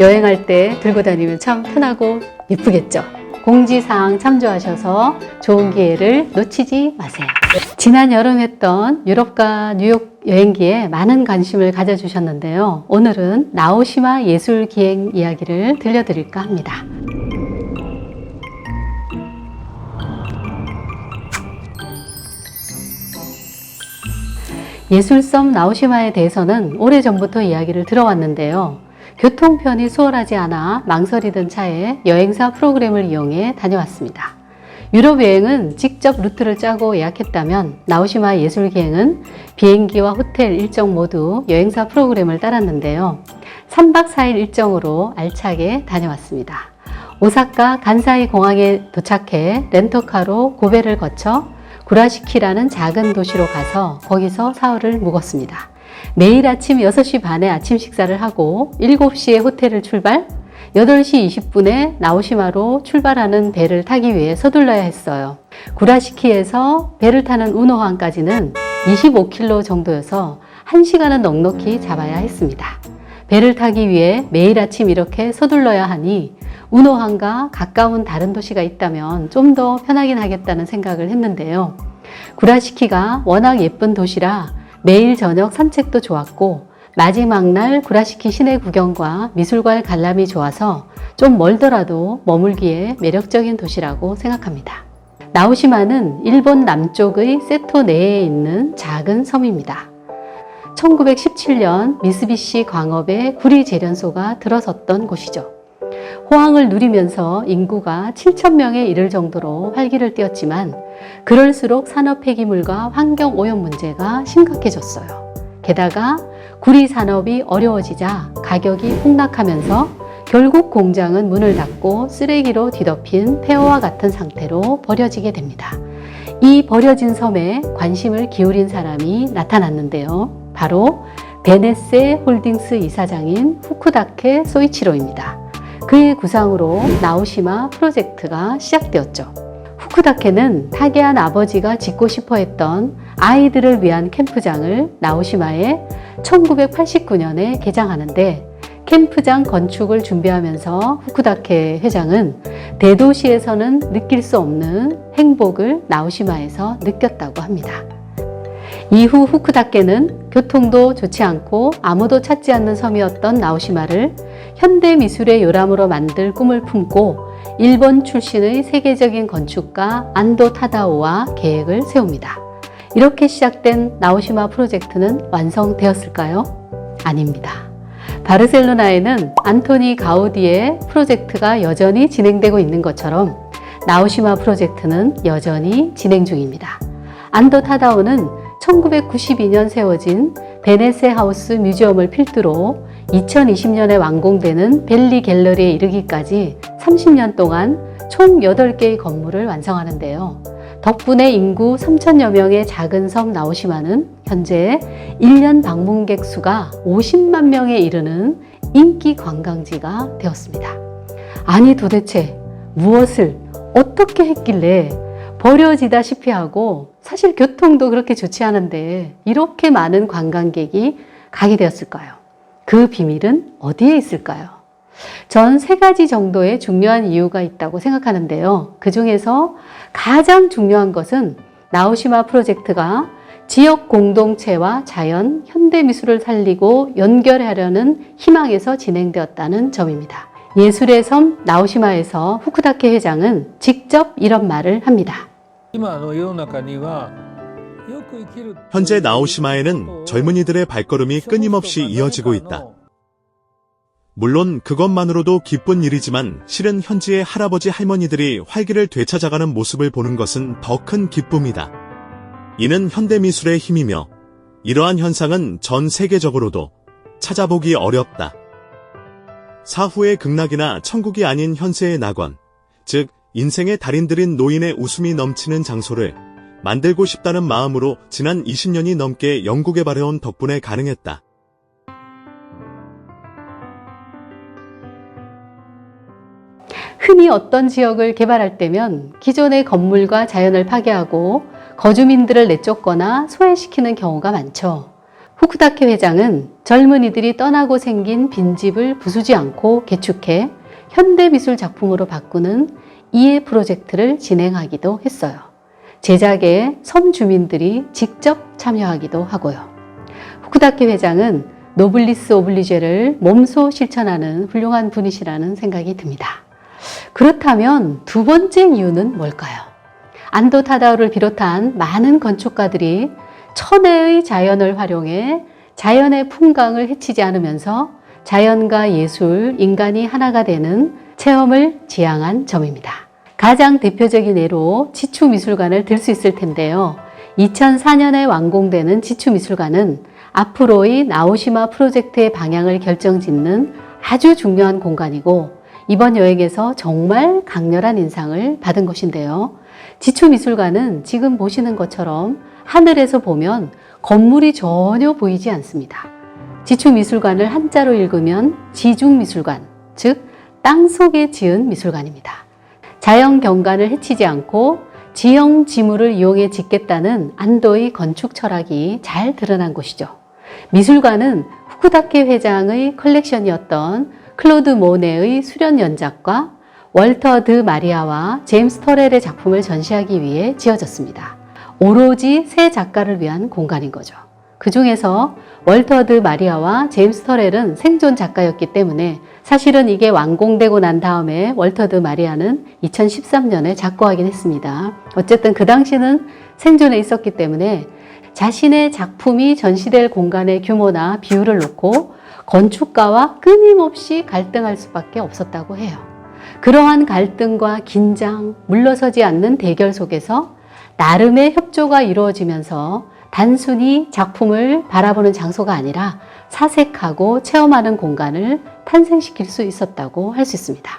여행할 때 들고 다니면 참 편하고 예쁘겠죠. 공지사항 참조하셔서 좋은 기회를 놓치지 마세요. 지난 여름 했던 유럽과 뉴욕 여행기에 많은 관심을 가져주셨는데요. 오늘은 나오시마 예술 기행 이야기를 들려드릴까 합니다. 예술섬 나오시마에 대해서는 오래전부터 이야기를 들어왔는데요. 교통편이 수월하지 않아 망설이던 차에 여행사 프로그램을 이용해 다녀왔습니다. 유럽 여행은 직접 루트를 짜고 예약했다면 나오시마 예술기행은 비행기와 호텔 일정 모두 여행사 프로그램을 따랐는데요. 3박 4일 일정으로 알차게 다녀왔습니다. 오사카 간사이 공항에 도착해 렌터카로 고베를 거쳐 구라시키라는 작은 도시로 가서 거기서 사흘을 묵었습니다. 매일 아침 6시 반에 아침 식사를 하고 7시에 호텔을 출발, 8시 20분에 나오시마로 출발하는 배를 타기 위해 서둘러야 했어요. 구라시키에서 배를 타는 우노항까지는 25km 정도여서 1시간은 넉넉히 잡아야 했습니다. 배를 타기 위해 매일 아침 이렇게 서둘러야 하니 우노항과 가까운 다른 도시가 있다면 좀 더 편하긴 하겠다는 생각을 했는데요. 구라시키가 워낙 예쁜 도시라 매일 저녁 산책도 좋았고 마지막 날 구라시키 시내 구경과 미술관 관람이 좋아서 좀 멀더라도 머물기에 매력적인 도시라고 생각합니다. 나오시마는 일본 남쪽의 세토 내에 있는 작은 섬입니다. 1917년 미쓰비시 광업의 구리 재련소가 들어섰던 곳이죠. 호황을 누리면서 인구가 7천 명에 이를 정도로 활기를 띄었지만 그럴수록 산업 폐기물과 환경 오염 문제가 심각해졌어요. 게다가 구리 산업이 어려워지자 가격이 폭락하면서 결국 공장은 문을 닫고 쓰레기로 뒤덮인 폐허와 같은 상태로 버려지게 됩니다. 이 버려진 섬에 관심을 기울인 사람이 나타났는데요. 바로 베네세 홀딩스 이사장인 후쿠다케 소이치로입니다. 그의 구상으로 나오시마 프로젝트가 시작되었죠. 후쿠다케는 타계한 아버지가 짓고 싶어 했던 아이들을 위한 캠프장을 나오시마에 1989년에 개장하는데 캠프장 건축을 준비하면서 후쿠다케 회장은 대도시에서는 느낄 수 없는 행복을 나오시마에서 느꼈다고 합니다. 이후 후쿠다케는 교통도 좋지 않고 아무도 찾지 않는 섬이었던 나오시마를 현대 미술의 요람으로 만들 꿈을 품고 일본 출신의 세계적인 건축가 안도 타다오와 계획을 세웁니다. 이렇게 시작된 나오시마 프로젝트는 완성되었을까요? 아닙니다. 바르셀로나에는 안토니 가우디의 프로젝트가 여전히 진행되고 있는 것처럼 나오시마 프로젝트는 여전히 진행 중입니다. 안도 타다오는 1992년 세워진 베네세 하우스 뮤지엄을 필두로 2020년에 완공되는 벨리 갤러리에 이르기까지 30년 동안 총 8개의 건물을 완성하는데요. 덕분에 인구 3천여 명의 작은 섬 나오시마는 현재 1년 방문객 수가 50만 명에 이르는 인기 관광지가 되었습니다. 아니 도대체 무엇을 어떻게 했길래 버려지다시피 하고 사실 교통도 그렇게 좋지 않은데 이렇게 많은 관광객이 가게 되었을까요? 그 비밀은 어디에 있을까요? 전 세 가지 정도의 중요한 이유가 있다고 생각하는데요. 그 중에서 가장 중요한 것은 나우시마 프로젝트가 지역 공동체와 자연, 현대 미술을 살리고 연결하려는 희망에서 진행되었다는 점입니다. 예술의 섬 나우시마에서 후쿠다케 회장은 직접 이런 말을 합니다. 今の世の中にはよく生きる 현재 나오시마에는 젊은이들의 발걸음이 끊임없이 이어지고 있다. 물론 그것만으로도 기쁜 일이지만 실은 현지의 할아버지 할머니들이 활기를 되찾아가는 모습을 보는 것은 더 큰 기쁨이다. 이는 현대미술의 힘이며 이러한 현상은 전 세계적으로도 찾아보기 어렵다. 사후의 극락이나 천국이 아닌 현세의 낙원, 즉 인생의 달인들인 노인의 웃음이 넘치는 장소를 만들고 싶다는 마음으로 지난 20년이 넘게 연구에 발해온 덕분에 가능했다. 흔히 어떤 지역을 개발할 때면 기존의 건물과 자연을 파괴하고 거주민들을 내쫓거나 소외시키는 경우가 많죠. 후쿠다케 회장은 젊은이들이 떠나고 생긴 빈집을 부수지 않고 개축해 현대미술 작품으로 바꾸는 이해 프로젝트를 진행하기도 했어요. 제작에 섬 주민들이 직접 참여하기도 하고요. 후쿠다케 회장은 노블리스 오블리제를 몸소 실천하는 훌륭한 분이시라는 생각이 듭니다. 그렇다면 두 번째 이유는 뭘까요? 안도 타다오를 비롯한 많은 건축가들이 천혜의 자연을 활용해 자연의 풍광을 해치지 않으면서 자연과 예술, 인간이 하나가 되는 체험을 지향한 점입니다. 가장 대표적인 예로 지추미술관을 들 수 있을 텐데요. 2004년에 완공되는 지추미술관은 앞으로의 나오시마 프로젝트의 방향을 결정짓는 아주 중요한 공간이고 이번 여행에서 정말 강렬한 인상을 받은 곳인데요. 지추미술관은 지금 보시는 것처럼 하늘에서 보면 건물이 전혀 보이지 않습니다. 지추미술관을 한자로 읽으면 지중미술관, 즉 땅 속에 지은 미술관입니다. 자연 경관을 해치지 않고 지형 지물을 이용해 짓겠다는 안도의 건축 철학이 잘 드러난 곳이죠. 미술관은 후쿠다케 회장의 컬렉션이었던 클로드 모네의 수련 연작과 월터 드 마리아와 제임스 터렐의 작품을 전시하기 위해 지어졌습니다. 오로지 세 작가를 위한 공간인 거죠. 그 중에서 월터 드 마리아와 제임스 터렐은 생존 작가였기 때문에 사실은 이게 완공되고 난 다음에 월터 드 마리아는 2013년에 작고하긴 했습니다. 어쨌든 그 당시는 생존에 있었기 때문에 자신의 작품이 전시될 공간의 규모나 비율을 놓고 건축가와 끊임없이 갈등할 수밖에 없었다고 해요. 그러한 갈등과 긴장, 물러서지 않는 대결 속에서 나름의 협조가 이루어지면서 단순히 작품을 바라보는 장소가 아니라 사색하고 체험하는 공간을 탄생시킬 수 있었다고 할 수 있습니다.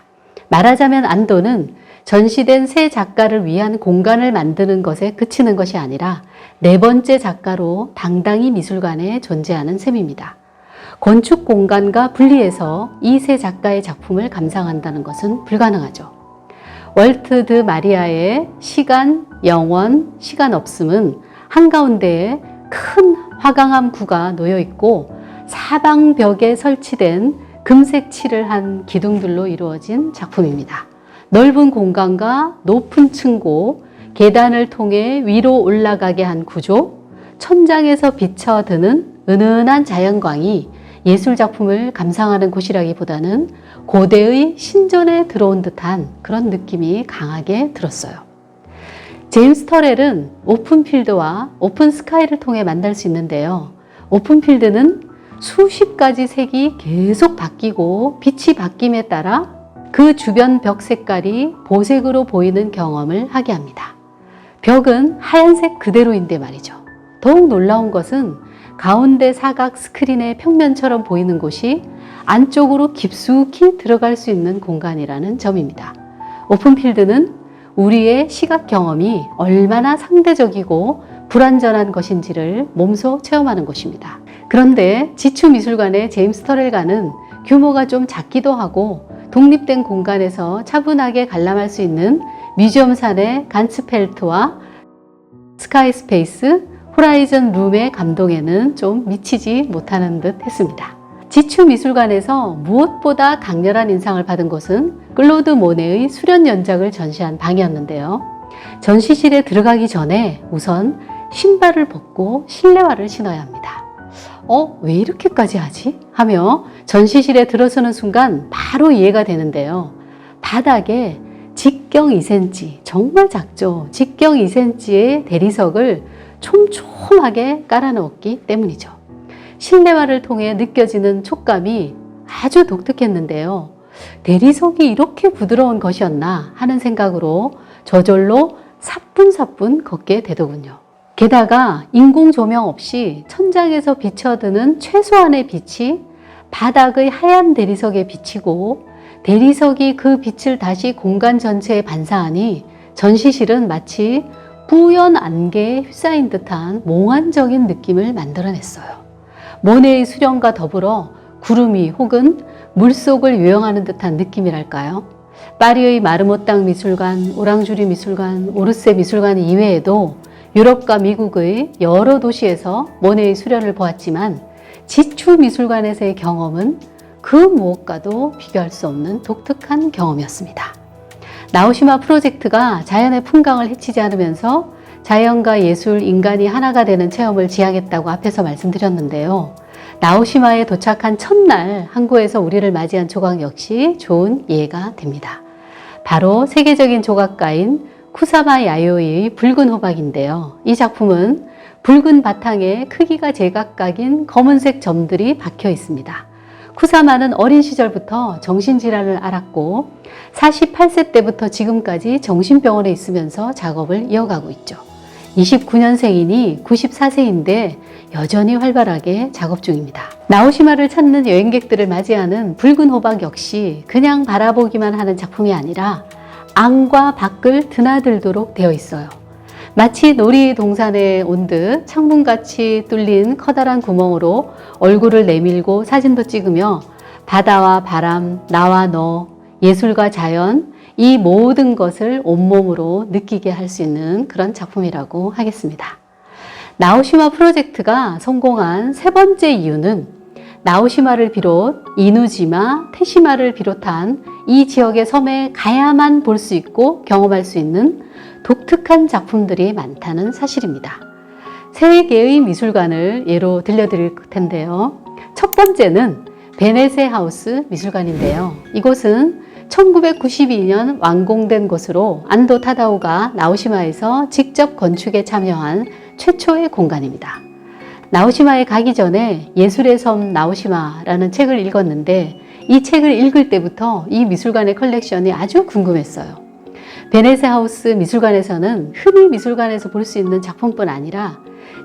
말하자면 안도는 전시된 새 작가를 위한 공간을 만드는 것에 그치는 것이 아니라 네 번째 작가로 당당히 미술관에 존재하는 셈입니다. 건축 공간과 분리해서 이 세 작가의 작품을 감상한다는 것은 불가능하죠. 월트 드 마리아의 시간, 영원, 시간 없음은 한가운데에 큰 화강암 구가 놓여 있고 사방벽에 설치된 금색 칠을 한 기둥들로 이루어진 작품입니다. 넓은 공간과 높은 층고, 계단을 통해 위로 올라가게 한 구조, 천장에서 비쳐드는 은은한 자연광이 예술 작품을 감상하는 곳이라기보다는 고대의 신전에 들어온 듯한 그런 느낌이 강하게 들었어요. 제임스 터렐은 오픈필드와 오픈 스카이를 통해 만날 수 있는데요. 오픈필드는 수십 가지 색이 계속 바뀌고 빛이 바뀜에 따라 그 주변 벽 색깔이 보색으로 보이는 경험을 하게 합니다. 벽은 하얀색 그대로인데 말이죠. 더욱 놀라운 것은 가운데 사각 스크린의 평면처럼 보이는 곳이 안쪽으로 깊숙이 들어갈 수 있는 공간이라는 점입니다. 오픈필드는 우리의 시각 경험이 얼마나 상대적이고 불완전한 것인지를 몸소 체험하는 곳입니다. 그런데 지추미술관의 제임스 터렐가는 규모가 좀 작기도 하고 독립된 공간에서 차분하게 관람할 수 있는 뮤지엄산의 간츠펠트와 스카이스페이스, 호라이즌 룸의 감동에는 좀 미치지 못하는 듯 했습니다. 지추 미술관에서 무엇보다 강렬한 인상을 받은 곳은 클로드 모네의 수련 연작을 전시한 방이었는데요. 전시실에 들어가기 전에 우선 신발을 벗고 실내화를 신어야 합니다. 어, 왜 이렇게까지 하지? 하며 전시실에 들어서는 순간 바로 이해가 되는데요. 바닥에 직경 2cm, 정말 작죠. 직경 2cm의 대리석을 촘촘하게 깔아놓았기 때문이죠. 실내화를 통해 느껴지는 촉감이 아주 독특했는데요. 대리석이 이렇게 부드러운 것이었나 하는 생각으로 저절로 사뿐사뿐 걷게 되더군요. 게다가 인공 조명 없이 천장에서 비쳐드는 최소한의 빛이 바닥의 하얀 대리석에 비치고 대리석이 그 빛을 다시 공간 전체에 반사하니 전시실은 마치 뿌연 안개에 휩싸인 듯한 몽환적인 느낌을 만들어냈어요. 모네의 수련과 더불어 구름이 혹은 물속을 요영하는 듯한 느낌이랄까요? 파리의 마르모땅 미술관, 오랑주리 미술관, 오르세 미술관 이외에도 유럽과 미국의 여러 도시에서 모네의 수련을 보았지만 지추 미술관에서의 경험은 그 무엇과도 비교할 수 없는 독특한 경험이었습니다. 나우시마 프로젝트가 자연의 풍광을 해치지 않으면서 자연과 예술, 인간이 하나가 되는 체험을 지향했다고 앞에서 말씀드렸는데요. 나우시마에 도착한 첫날 항구에서 우리를 맞이한 조각 역시 좋은 예가 됩니다. 바로 세계적인 조각가인 쿠사마 야요이의 붉은 호박인데요. 이 작품은 붉은 바탕에 크기가 제각각인 검은색 점들이 박혀 있습니다. 쿠사마는 어린 시절부터 정신질환을 앓았고 48세 때부터 지금까지 정신병원에 있으면서 작업을 이어가고 있죠. 29년생이니 94세인데 여전히 활발하게 작업 중입니다. 나오시마를 찾는 여행객들을 맞이하는 붉은 호박 역시 그냥 바라보기만 하는 작품이 아니라 안과 밖을 드나들도록 되어 있어요. 마치 놀이동산에 온 듯 창문같이 뚫린 커다란 구멍으로 얼굴을 내밀고 사진도 찍으며 바다와 바람, 나와 너, 예술과 자연, 이 모든 것을 온몸으로 느끼게 할 수 있는 그런 작품이라고 하겠습니다. 나오시마 프로젝트가 성공한 세 번째 이유는 나오시마를 비롯 이누지마, 테시마를 비롯한 이 지역의 섬에 가야만 볼 수 있고 경험할 수 있는 독특한 작품들이 많다는 사실입니다. 세 개의 미술관을 예로 들려드릴 텐데요. 첫 번째는 베네세 하우스 미술관인데요. 이곳은 1992년 완공된 곳으로 안도 타다오가 나오시마에서 직접 건축에 참여한 최초의 공간입니다. 나오시마에 가기 전에 예술의 섬 나오시마라는 책을 읽었는데 이 책을 읽을 때부터 이 미술관의 컬렉션이 아주 궁금했어요. 베네세 하우스 미술관에서는 흔히 미술관에서 볼 수 있는 작품뿐 아니라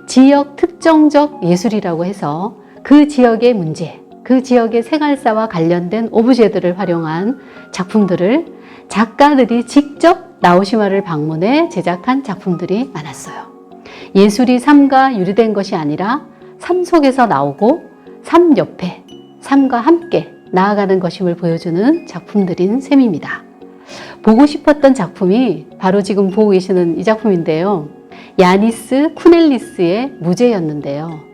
지역 특정적 예술이라고 해서 그 지역의 문제, 그 지역의 생활사와 관련된 오브제들을 활용한 작품들을 작가들이 직접 나오시마를 방문해 제작한 작품들이 많았어요. 예술이 삶과 유리된 것이 아니라 삶 속에서 나오고 삶 옆에 삶과 함께 나아가는 것임을 보여주는 작품들인 셈입니다. 보고 싶었던 작품이 바로 지금 보고 계시는 이 작품인데요. 야니스 쿠넬리스의 무제였는데요.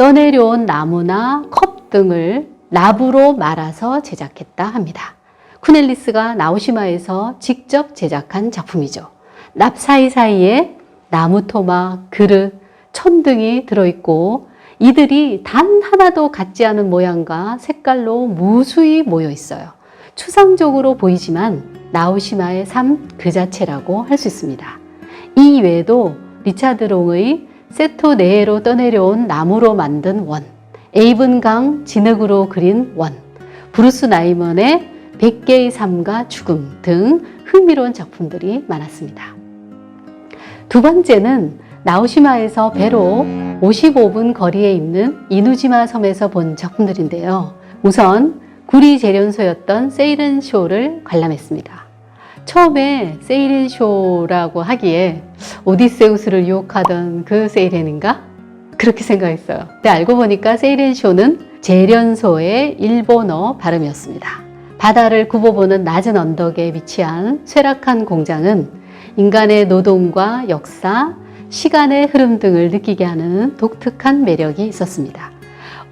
떠내려온 나무나 컵 등을 납으로 말아서 제작했다 합니다. 쿠넬리스가 나우시마에서 직접 제작한 작품이죠. 납 사이사이에 나무 토막, 그릇, 천 등이 들어있고 이들이 단 하나도 같지 않은 모양과 색깔로 무수히 모여 있어요. 추상적으로 보이지만 나우시마의 삶 그 자체라고 할 수 있습니다. 이 외에도 리차드 롱의 세토 네에로 떠내려온 나무로 만든 원, 에이븐 강 진흙으로 그린 원, 브루스 나이먼의 100개의 삶과 죽음 등 흥미로운 작품들이 많았습니다. 두 번째는 나우시마에서 배로 55분 거리에 있는 이누지마 섬에서 본 작품들인데요. 우선 구리 재련소였던 세이른 쇼를 관람했습니다. 처음에 세이렌 쇼라고 하기에 오디세우스를 유혹하던 그 세이렌인가? 그렇게 생각했어요. 근데 알고 보니까 세이렌 쇼는 재련소의 일본어 발음이었습니다. 바다를 굽어보는 낮은 언덕에 위치한 쇠락한 공장은 인간의 노동과 역사, 시간의 흐름 등을 느끼게 하는 독특한 매력이 있었습니다.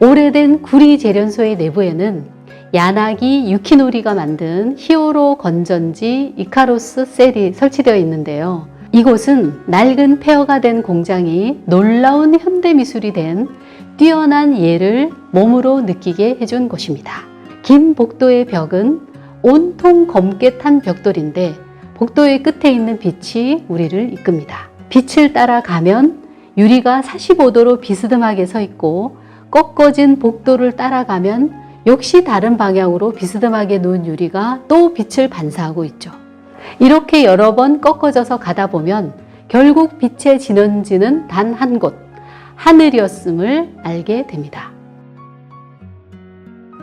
오래된 구리 재련소의 내부에는 야나기 유키노리가 만든 히어로 건전지 이카로스 셀이 설치되어 있는데요. 이곳은 낡은 폐허가 된 공장이 놀라운 현대 미술이 된 뛰어난 예를 몸으로 느끼게 해준 곳입니다. 긴 복도의 벽은 온통 검게 탄 벽돌인데 복도의 끝에 있는 빛이 우리를 이끕니다. 빛을 따라가면 유리가 45도로 비스듬하게 서 있고 꺾어진 복도를 따라가면 역시 다른 방향으로 비스듬하게 놓은 유리가 또 빛을 반사하고 있죠. 이렇게 여러 번 꺾어져서 가다 보면 결국 빛의 진원지는 단 한 곳, 하늘이었음을 알게 됩니다.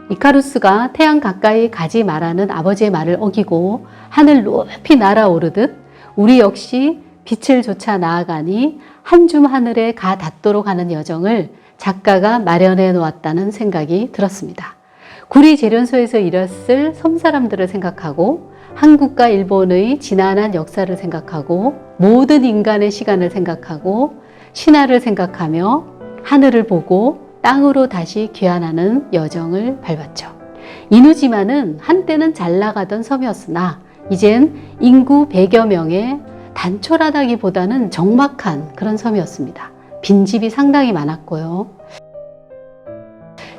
이카루스가 태양 가까이 가지 말라는 아버지의 말을 어기고 하늘 높이 날아오르듯 우리 역시 빛을 쫓아 나아가니 한 줌 하늘에 가 닿도록 하는 여정을 작가가 마련해 놓았다는 생각이 들었습니다. 구리 재련소에서 일했을 섬 사람들을 생각하고 한국과 일본의 지난한 역사를 생각하고 모든 인간의 시간을 생각하고 신화를 생각하며 하늘을 보고 땅으로 다시 귀환하는 여정을 밟았죠. 이누지마는 한때는 잘 나가던 섬이었으나 이젠 인구 100여 명의 단촐하다기보다는 적막한 그런 섬이었습니다. 빈집이 상당히 많았고요.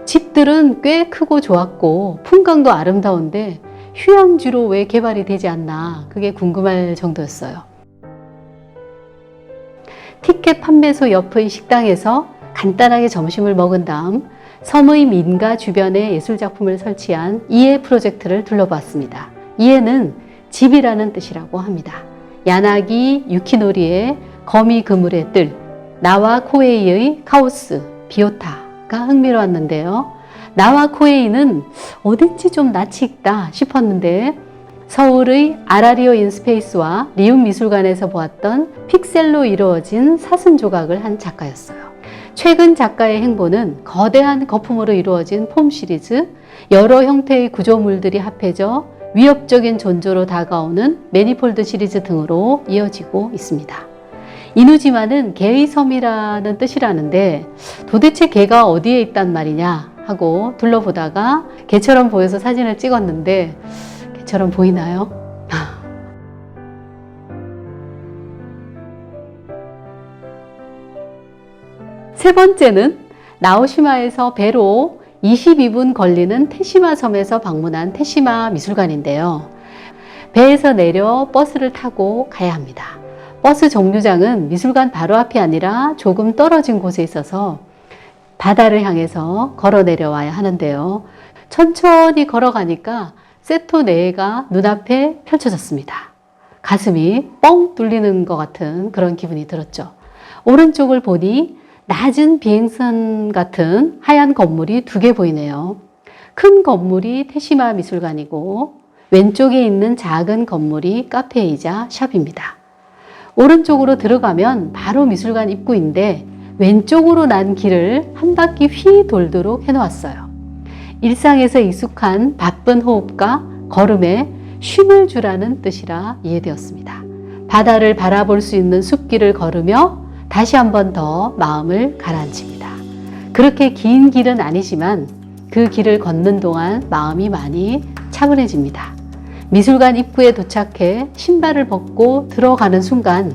집들은 꽤 크고 좋았고 풍광도 아름다운데 휴양지로 왜 개발이 되지 않나 그게 궁금할 정도였어요. 티켓 판매소 옆의 식당에서 간단하게 점심을 먹은 다음 섬의 민가 주변에 예술작품을 설치한 이해 프로젝트를 둘러봤습니다. 이해는 집이라는 뜻이라고 합니다. 야나기 유키노리의 거미 그물의 뜰, 나와 코에이의 카오스, 비오타 가 흥미로웠는데요. 나와 코에이는 어딘지 좀 낯이 익다 싶었는데 서울의 아라리오 인스페이스와 리움 미술관에서 보았던 픽셀로 이루어진 사슴 조각을 한 작가였어요. 최근 작가의 행보는 거대한 거품으로 이루어진 폼 시리즈, 여러 형태의 구조물들이 합해져 위협적인 존재로 다가오는 매니폴드 시리즈 등으로 이어지고 있습니다. 이누지마는 개의 섬이라는 뜻이라는데 도대체 개가 어디에 있단 말이냐 하고 둘러보다가 개처럼 보여서 사진을 찍었는데 개처럼 보이나요? 세 번째는 나오시마에서 배로 22분 걸리는 테시마 섬에서 방문한 테시마 미술관인데요. 배에서 내려 버스를 타고 가야 합니다. 버스 정류장은 미술관 바로 앞이 아니라 조금 떨어진 곳에 있어서 바다를 향해서 걸어 내려와야 하는데요. 천천히 걸어가니까 세토 내가 눈앞에 펼쳐졌습니다. 가슴이 뻥 뚫리는 것 같은 그런 기분이 들었죠. 오른쪽을 보니 낮은 비행선 같은 하얀 건물이 두 개 보이네요. 큰 건물이 테시마 미술관이고 왼쪽에 있는 작은 건물이 카페이자 샵입니다. 오른쪽으로 들어가면 바로 미술관 입구인데 왼쪽으로 난 길을 한 바퀴 휘 돌도록 해놓았어요. 일상에서 익숙한 바쁜 호흡과 걸음에 쉼을 주라는 뜻이라 이해되었습니다. 바다를 바라볼 수 있는 숲길을 걸으며 다시 한 번 더 마음을 가라앉힙니다. 그렇게 긴 길은 아니지만 그 길을 걷는 동안 마음이 많이 차분해집니다. 미술관 입구에 도착해 신발을 벗고 들어가는 순간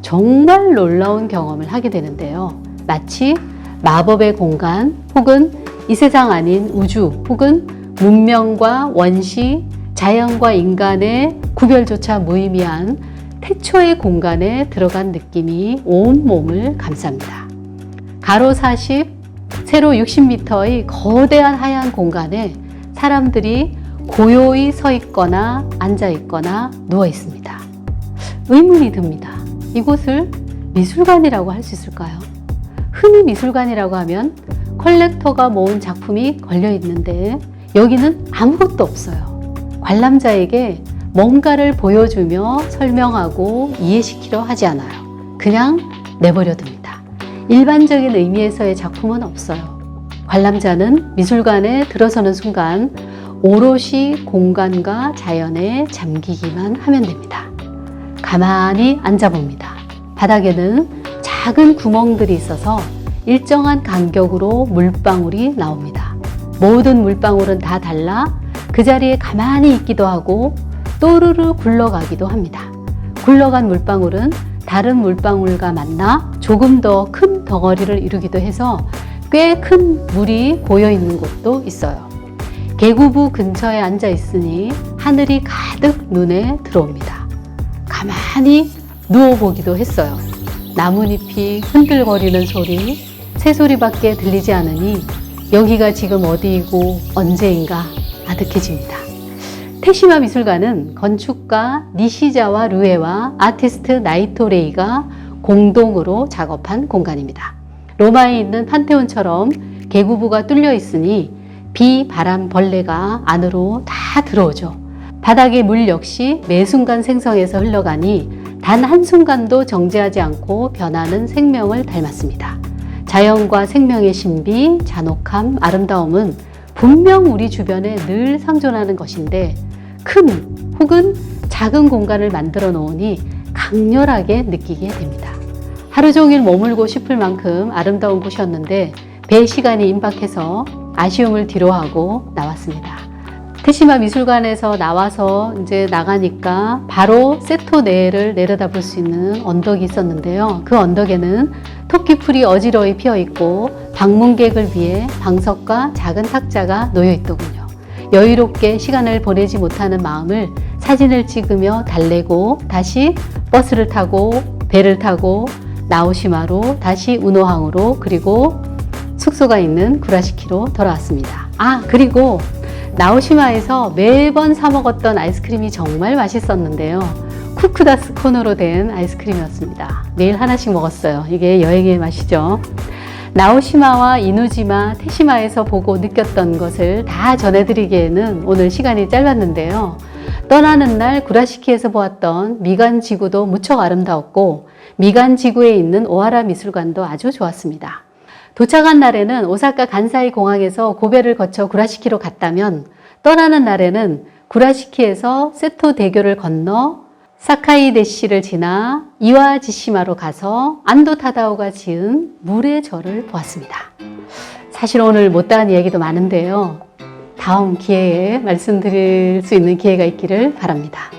정말 놀라운 경험을 하게 되는데요. 마치 마법의 공간 혹은 이 세상 아닌 우주 혹은 문명과 원시, 자연과 인간의 구별조차 무의미한 태초의 공간에 들어간 느낌이 온 몸을 감쌉니다. 가로 40, 세로 60m의 거대한 하얀 공간에 사람들이 고요히 서 있거나 앉아 있거나 누워 있습니다. 의문이 듭니다. 이곳을 미술관이라고 할 수 있을까요? 흔히 미술관이라고 하면 컬렉터가 모은 작품이 걸려 있는데 여기는 아무것도 없어요. 관람자에게 뭔가를 보여주며 설명하고 이해시키려 하지 않아요. 그냥 내버려 둡니다. 일반적인 의미에서의 작품은 없어요. 관람자는 미술관에 들어서는 순간 오롯이 공간과 자연에 잠기기만 하면 됩니다. 가만히 앉아봅니다. 바닥에는 작은 구멍들이 있어서 일정한 간격으로 물방울이 나옵니다. 모든 물방울은 다 달라 그 자리에 가만히 있기도 하고 또르르 굴러가기도 합니다. 굴러간 물방울은 다른 물방울과 만나 조금 더 큰 덩어리를 이루기도 해서 꽤 큰 물이 고여 있는 곳도 있어요. 계구부 근처에 앉아 있으니 하늘이 가득 눈에 들어옵니다. 가만히 누워보기도 했어요. 나뭇잎이 흔들거리는 소리, 새소리밖에 들리지 않으니 여기가 지금 어디이고 언제인가 아득해집니다. 테시마 미술관은 건축가 니시자와 루에와 아티스트 나이토레이가 공동으로 작업한 공간입니다. 로마에 있는 판테온처럼 계구부가 뚫려 있으니 비, 바람, 벌레가 안으로 다 들어오죠. 바닥의 물 역시 매 순간 생성해서 흘러가니 단 한순간도 정지하지 않고 변하는 생명을 닮았습니다. 자연과 생명의 신비, 잔혹함, 아름다움은 분명 우리 주변에 늘 상존하는 것인데 큰 혹은 작은 공간을 만들어 놓으니 강렬하게 느끼게 됩니다. 하루 종일 머물고 싶을 만큼 아름다운 곳이었는데 배 시간이 임박해서 아쉬움을 뒤로하고 나왔습니다. 테시마 미술관에서 나와서 이제 나가니까 바로 세토 내를 내려다볼 수 있는 언덕이 있었는데요. 그 언덕에는 토끼풀이 어지러이 피어 있고 방문객을 위해 방석과 작은 탁자가 놓여 있더군요. 여유롭게 시간을 보내지 못하는 마음을 사진을 찍으며 달래고 다시 버스를 타고 배를 타고 나오시마로 다시 우노항으로 그리고 숙소가 있는 구라시키로 돌아왔습니다. 아, 그리고 나오시마에서 매번 사 먹었던 아이스크림이 정말 맛있었는데요. 쿠크다스 콘으로 된 아이스크림이었습니다. 매일 하나씩 먹었어요. 이게 여행의 맛이죠. 나오시마와 이누지마, 테시마에서 보고 느꼈던 것을 다 전해드리기에는 오늘 시간이 짧았는데요. 떠나는 날 구라시키에서 보았던 미간 지구도 무척 아름다웠고 미간 지구에 있는 오하라 미술관도 아주 좋았습니다. 도착한 날에는 오사카 간사이 공항에서 고베를 거쳐 구라시키로 갔다면 떠나는 날에는 구라시키에서 세토 대교를 건너 사카이 대시를 지나 이와지시마로 가서 안도 타다오가 지은 물의 절을 보았습니다. 사실 오늘 못다한 이야기도 많은데요. 다음 기회에 말씀드릴 수 있는 기회가 있기를 바랍니다.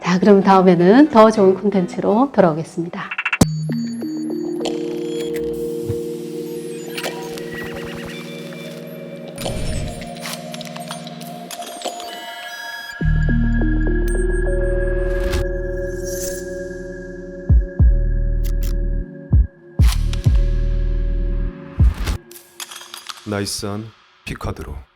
자, 그럼 다음에는 더 좋은 콘텐츠로 돌아오겠습니다. 나이스한 피카드로